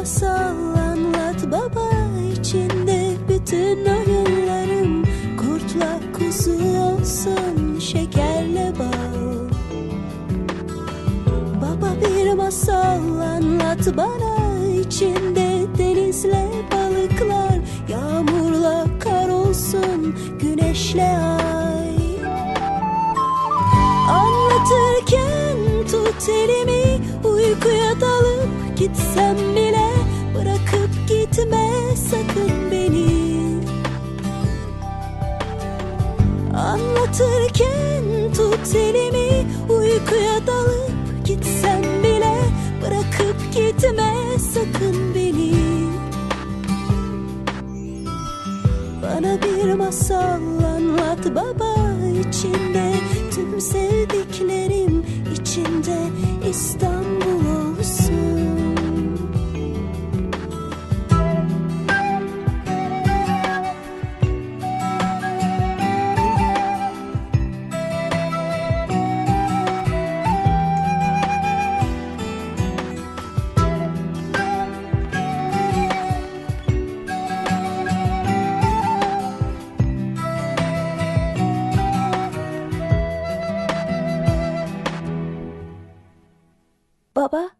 masal anlat baba içinde bütün oyunlarım Kurtla kuzu olsun şekerle bal. Baba bir masal anlat bana. İçinde denizle balıklar Yağmurla kar olsun güneşle ay. Anlatırken tut elimi Uykuya dalıp gitsem bile Bana bir masal anlat baba içinde. Tüm sevdiklerim içinde. İstanbul Baba